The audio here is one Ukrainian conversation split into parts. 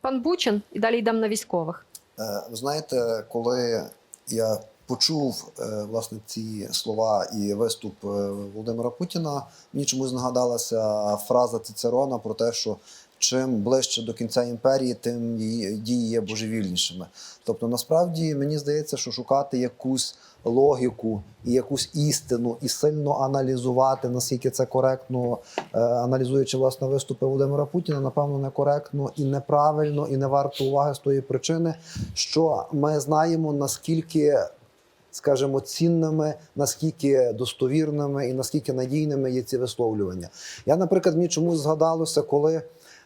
Пан Бучин, і далі йдемо на військових. Е, Ви знаєте, коли я почув е, власне ці слова і виступ е, Володимира Путіна, мені чомусь нагадалася фраза Цицерона про те, що чим ближче до кінця імперії, тим її дії є божевільнішими. Тобто, насправді мені здається, що шукати якусь логіку і якусь істину, і сильно аналізувати, наскільки це коректно, е, аналізуючи власне виступи Володимира Путіна, напевно, некоректно і неправильно, і не варто уваги з тої причини, що ми знаємо наскільки. Скажімо, цінними, наскільки достовірними і наскільки надійними є ці висловлювання. Я, наприклад, мені чомусь згадалося, коли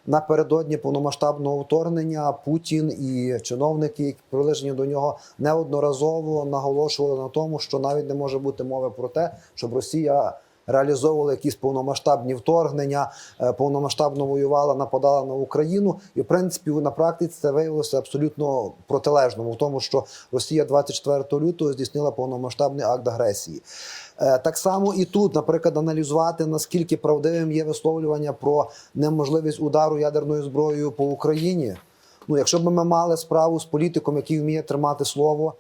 напередодні повномасштабного вторгнення Путін і чиновники, які прилежні до нього, неодноразово наголошували на тому, що навіть не може бути мови про те, щоб Росія реалізовувала якісь повномасштабні вторгнення, е, повномасштабно воювала, нападала на Україну. І в принципі на практиці це виявилося абсолютно протилежним, в тому, що Росія 24 лютого здійснила повномасштабний акт агресії. Е, Так само і тут, наприклад, аналізувати наскільки правдивим є висловлювання про неможливість удару ядерною зброєю по Україні. Ну, якщо б ми мали справу з політиком, який вміє тримати слово,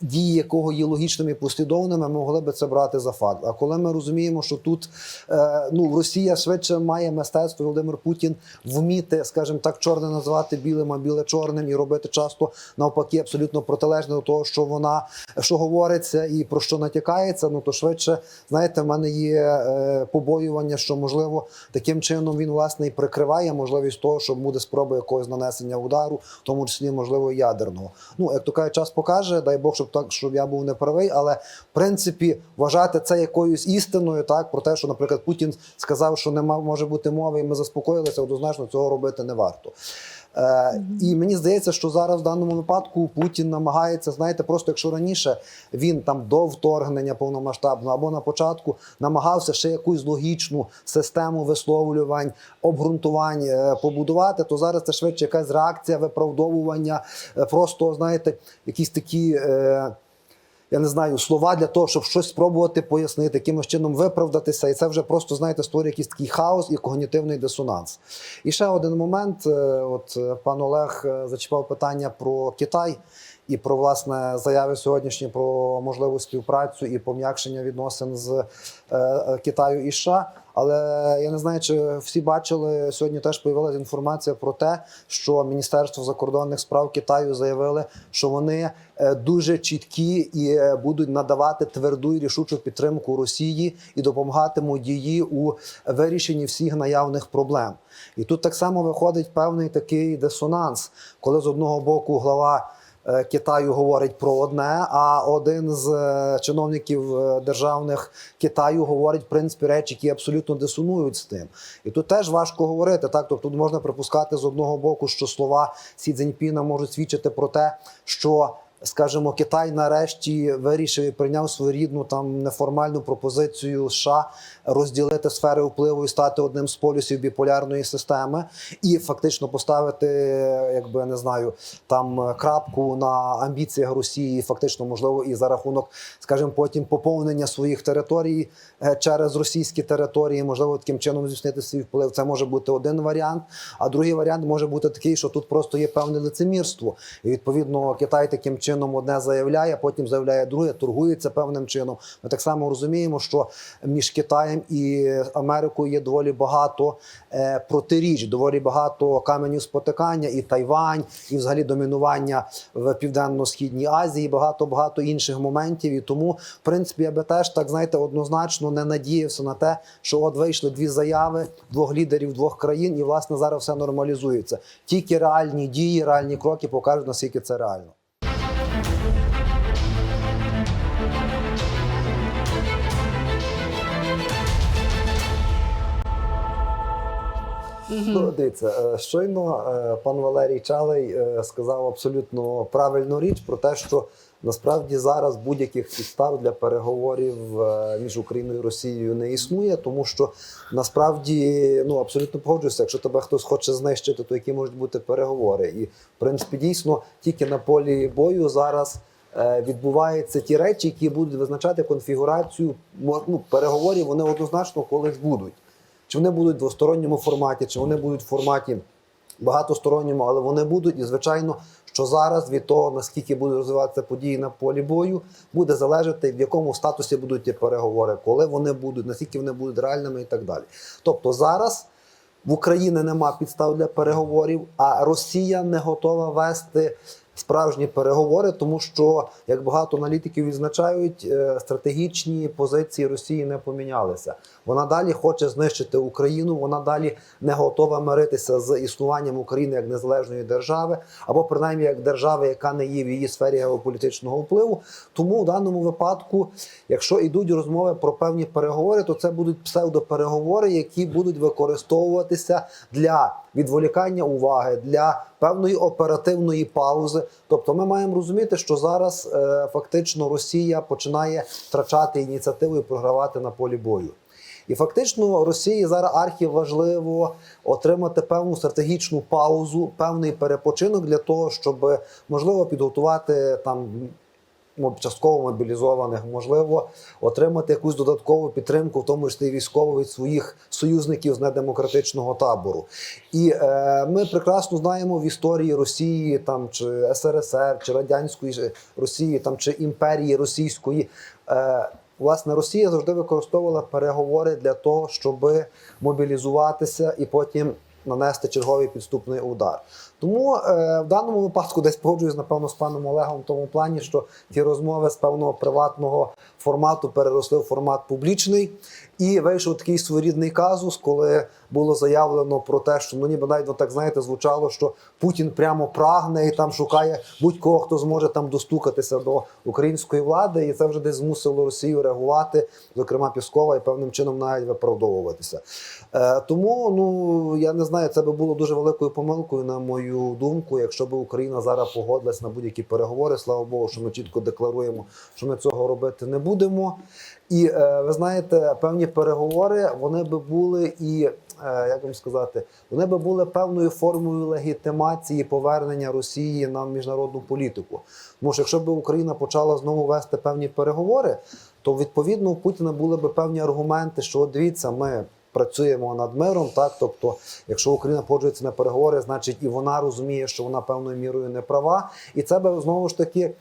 дії якого є логічними і послідовними, ми могли би це брати за факт. А коли ми розуміємо, що тут е, ну, Росія швидше має мистецтво, Володимир Путін вміти, скажімо так, чорне називати білим, а біле чорним і робити часто навпаки абсолютно протилежне до того, що вона що говориться і про що натякається, ну то швидше, знаєте, в мене є е, побоювання, що можливо таким чином він власне і прикриває можливість того, що буде спроба якогось нанесення удару, в тому числі можливо ядерного. Ну як то каже, час покаже, дай Бог, щоб так, щоб я був не правий, але в принципі вважати це якоюсь істиною, так про те, що, наприклад, Путін сказав, що нема може бути мови, і ми заспокоїлися, однозначно цього робити не варто. Е, і мені здається, що зараз в даному випадку Путін намагається, знаєте, просто якщо раніше він там до вторгнення повномасштабного або на початку намагався ще якусь логічну систему висловлювань, обґрунтувань е, побудувати, то зараз це швидше якась реакція, виправдовування, е, просто знаєте, якісь такі. Е, я не знаю, слова для того, щоб щось спробувати пояснити, якимось чином виправдатися, і це вже просто знаєте створює якийсь такий хаос і когнітивний дисонанс. І ще один момент: Е, от пан Олег е, зачіпав питання про Китай. І про власне заяви сьогоднішні про можливу співпрацю і пом'якшення відносин з е, е, Китаю і США. Але я не знаю, чи всі бачили сьогодні. Теж появилася інформація про те, що Міністерство закордонних справ Китаю заявили, що вони е, дуже чіткі і будуть надавати тверду і рішучу підтримку Росії і допомагатимуть її у вирішенні всіх наявних проблем. І тут так само виходить певний такий дисонанс, коли з одного боку глава. Е, Китаю говорить про одне, а один з е, чиновників е, державних Китаю говорить в принципі речі, які абсолютно дисонують з тим. І тут теж важко говорити. Так, тобто тут можна припускати з одного боку, що слова Сі Цзіньпіна можуть свідчити про те, що. Скажімо, Китай нарешті вирішив і прийняв свою рідну там неформальну пропозицію США розділити сфери впливу і стати одним з полюсів біполярної системи, і фактично поставити, якби не знаю, там крапку на амбіціях Росії, фактично, можливо, і за рахунок, скажімо, потім поповнення своїх територій е, через російські території, можливо, таким чином здійснити свій вплив. Це може бути один варіант. А другий варіант може бути такий, що тут просто є певне лицемірство. І відповідно Китай таким чином одне заявляє, потім заявляє друге, торгується певним чином. Ми так само розуміємо, що між Китаєм і Америкою є доволі багато е, протиріч, доволі багато каменів спотикання, і Тайвань, і взагалі домінування в південно-східній Азії, багато багато інших моментів. І тому, в принципі, я би теж так знаєте, однозначно не надіявся на те, що от вийшли дві заяви двох лідерів двох країн, і власне зараз все нормалізується. Тільки реальні дії, реальні кроки покажуть наскільки це реально. Ну, дивіться, е, щойно е, пан Валерій Чалий е, сказав абсолютно правильну річ про те, що насправді зараз будь-яких підстав для переговорів між Україною і Росією не існує, тому що насправді ну абсолютно погоджуюся, якщо тебе хтось хоче знищити, то які можуть бути переговори? І в принципі дійсно тільки на полі бою зараз. Відбуваються ті речі, які будуть визначати конфігурацію ну, переговорів. Вони однозначно колись будуть. Чи вони будуть в двосторонньому форматі, чи вони будуть в форматі багатосторонньому, але вони будуть. І звичайно, що зараз від того, наскільки будуть розвиватися події на полі бою, буде залежати, в якому статусі будуть ті переговори, коли вони будуть, наскільки вони будуть реальними і так далі. Тобто зараз. В Україні нема підстав для переговорів, а Росія не готова вести справжні переговори, тому що, як багато аналітиків відзначають, е, стратегічні позиції Росії не помінялися. Вона далі хоче знищити Україну, вона далі не готова миритися з існуванням України як незалежної держави, або принаймні як держави, яка не є в її сфері геополітичного впливу. Тому в даному випадку, якщо йдуть розмови про певні переговори, то це будуть псевдопереговори, які будуть використовуватися для відволікання уваги, для певної оперативної паузи. Тобто, ми маємо розуміти, що зараз е, фактично Росія починає втрачати ініціативу і програвати на полі бою. І фактично Росії зараз архів важливо отримати певну стратегічну паузу, певний перепочинок для того, щоб можливо підготувати там частково мобілізованих, можливо, отримати якусь додаткову підтримку, в тому числі військову від своїх союзників з недемократичного табору. І е, ми прекрасно знаємо в історії Росії, там чи СРСР, чи радянської Росії, там чи імперії Російської. Е, Власне, Росія завжди використовувала переговори для того, щоб мобілізуватися і потім нанести черговий підступний удар. Тому е, в даному випадку десь погоджуюсь, напевно, з паном Олегом в тому плані, що ті розмови з певного приватного формату переросли в формат публічний. І вийшов такий своєрідний казус, коли було заявлено про те, що ну ніби навіть так знаєте, звучало, що Путін прямо прагне і там шукає будь-кого, хто зможе там достукатися до української влади, і це вже десь змусило Росію реагувати, зокрема Піскова, і певним чином навіть виправдовуватися. Е, тому ну я не знаю, це би було дуже великою помилкою, на мою думку, якщо б Україна зараз погодилась на будь-які переговори. Слава Богу, що ми чітко декларуємо, що ми цього робити не будемо. І е, ви знаєте, певні переговори вони би були і. Е, Як вам сказати, вони би були певною формою легітимації повернення Росії на міжнародну політику. Тому що якщо б Україна почала знову вести певні переговори, то відповідно у Путіна були б певні аргументи, що дивіться, ми працюємо над миром. Так, тобто, якщо Україна погоджується на переговори, значить і вона розуміє, що вона певною мірою не права, і це би знову ж таки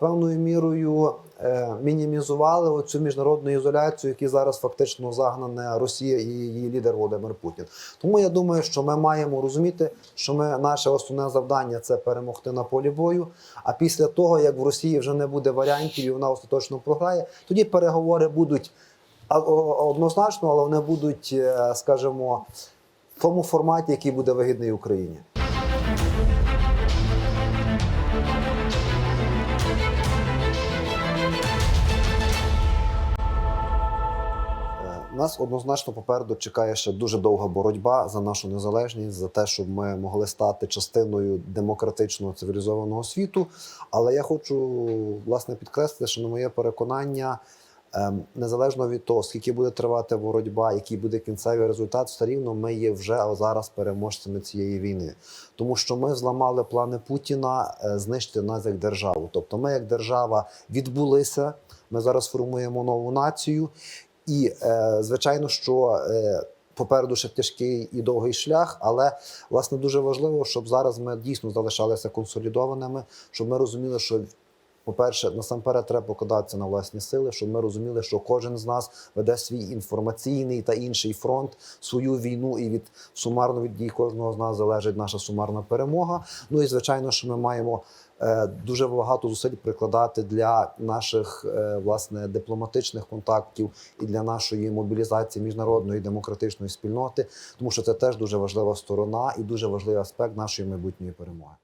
певною мірою е, мінімізували оцю міжнародну ізоляцію, яку зараз фактично загнана Росія і її лідер Володимир Путін. Тому я думаю, що ми маємо розуміти, що ми наше основне завдання це перемогти на полі бою. А після того, як в Росії вже не буде варіантів і вона остаточно програє, тоді переговори будуть однозначно, але вони будуть, е, скажімо, в тому форматі, який буде вигідний Україні. Нас однозначно попереду чекає ще дуже довга боротьба за нашу незалежність, за те, щоб ми могли стати частиною демократичного цивілізованого світу. Але я хочу власне підкреслити, що на моє переконання, ем, незалежно від того, скільки буде тривати боротьба, який буде кінцевий результат, все рівно ми є вже зараз переможцями цієї війни, тому що ми зламали плани Путіна е, знищити нас як державу. Тобто, ми як держава відбулися. Ми зараз формуємо нову націю, і е, звичайно, що е, попереду ще тяжкий і довгий шлях, але власне дуже важливо, щоб зараз ми дійсно залишалися консолідованими, щоб ми розуміли, що. По-перше, насамперед треба покладатися на власні сили, щоб ми розуміли, що кожен з нас веде свій інформаційний та інший фронт, свою війну, і від сумарно від дій кожного з нас залежить наша сумарна перемога. Ну і звичайно, що ми маємо дуже багато зусиль прикладати для наших е, власне дипломатичних контактів і для нашої мобілізації міжнародної демократичної спільноти, тому що це теж дуже важлива сторона і дуже важливий аспект нашої майбутньої перемоги.